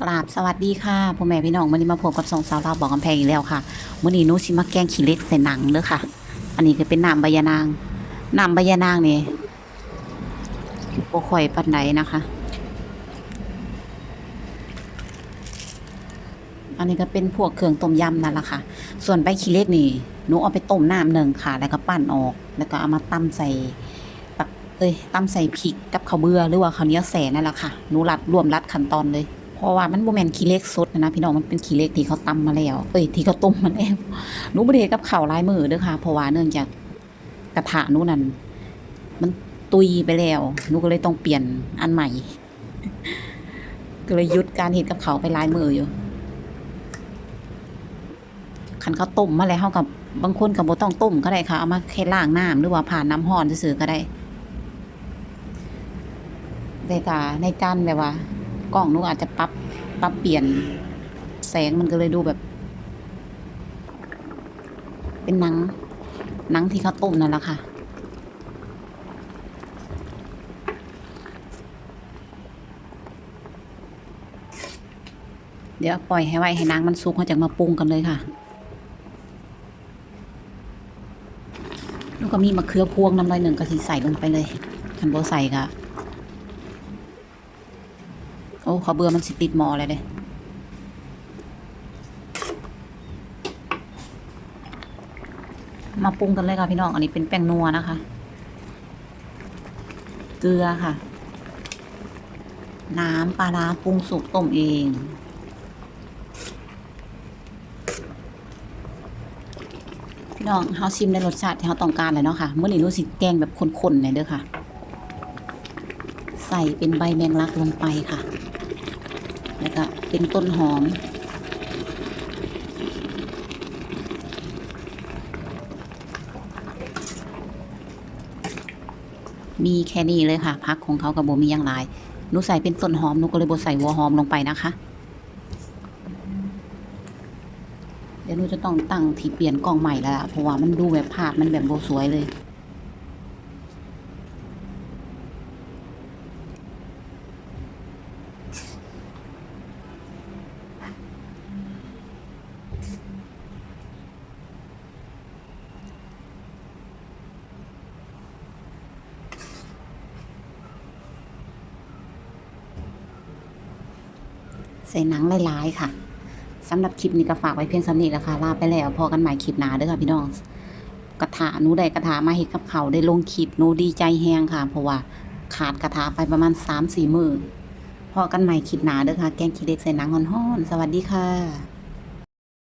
กราบสวัสดีค่ะพ่อแม่พี่น้องวันนี้มาพบกับสองสาวลาบอกกำแพงอีกแล้วค่ะมื้อนี้นูสิมาแกงขี้เล็กใส่หนังเด้อค่ะ อันนี้ก็เป็นน้ำใบยะนางน้ำใบยะนางนี่บ่ค่อยปานใดนะคะ อันนี้ก็เป็นพวกเครื่องต้มยำนั่นแหละค่ะ ส่วนใบขี้เล็กนี่หนูเอาไปต้มน้ำหนึ่งค่ะ แล้วก็ปั้นออก แล้วก็เอามาตำใส่เอ้ยตำใส่พริกกับข้าวเบื่อหรือว่าข้าวเหนียวแสนนั่นแหละค่ะหนูรัดรวมรัดขั้นตอนเลย เพราะว่ามันบ่แมนขี้เล็กสดนะนะพี่น้องมันเป็นขี้เล็กที่เขาตำมาแล้ว เอ้ยที่เขาต้มมาแล้วหนูบ่ได้เฮ็ดกับข้าวลายมือเด้อค่ะ เพราะว่าเนื่องจากกระทะหนูนั่นมันตุยไปแล้วหนูก็เลยต้องเปลี่ยนอันใหม่ ก็เลยยุดการเฮ็ดกับเขาไปลายมืออยู่คันเขาต้มมาแล้วเฮากับบางคนก็บ่ต้องต้มก็ได้ค่ะเอามาแค่ล้างน้ำหรือว่าผ่านน้ำร้อนซื่อก็ได้แต่ก็ในการแบบว่า กล้องหนูอาจจะปรับปรับเปลี่ยนแสงมันก็เลยดูแบบ เป็นหนังหนังที่เขาต้มนั่นแหละค่ะ เดี๋ยวปล่อยให้ไว้ให้นางมันสุกเขาจะมาปรุงกันเลยค่ะแล้วก็มีมะเขือพวงน้ำลายหนึ่งก็สิใส่ลงไปเลยคันโบใส่ก็ โอ้ขอเบื่อมันสิติดมอเลยเด้มาปรุงกันเลยค่ะพี่น้อง อันนี้เป็นแป้งนัวนะคะ เกลือค่ะ น้ำปลาร้าปรุงสุกต้มเอง พี่น้องเฮาชิมในรสชาติที่เฮาต้องการเลยเนาะค่ะ เมื่อนี้รู้สึกแกงแบบข้นๆเลยเด้อค่ะ ใส่เป็นใบแมงลักลงไปค่ะ แล้วก็เป็นต้นหอม มีแค่นี้เลยค่ะ พักของเขากับโบมีอย่างไรหนูใส่เป็นต้นหอมหนูก็เลยโบใส่หัวหอมลงไปนะคะ เดี๋ยวหนูจะต้องตั้งที่เปลี่ยนกล้องใหม่แล้วเพราะว่ามันดูแบบภาพมันแบบโบสวยเลย ใส่หนังหลายๆค่ะสำหรับคลิปนี้ก็ฝากไว้เพียงสำนีแล้วค่ะลาไปแล้วพอกันใหม่คลิปหนาเด้อค่ะพี่น้องกระถาหนูได้กระถามาเฮ็ดกับเขาได้ลงคลิปหนูดีใจแฮงค่ะ เพราะว่าขาดกระถาไปประมาณสามสี่มือพอกันใหม่คลิปหนาเด้อค่ะ แกงขี้เด็กใส่หนังห่อนๆสวัสดีค่ะ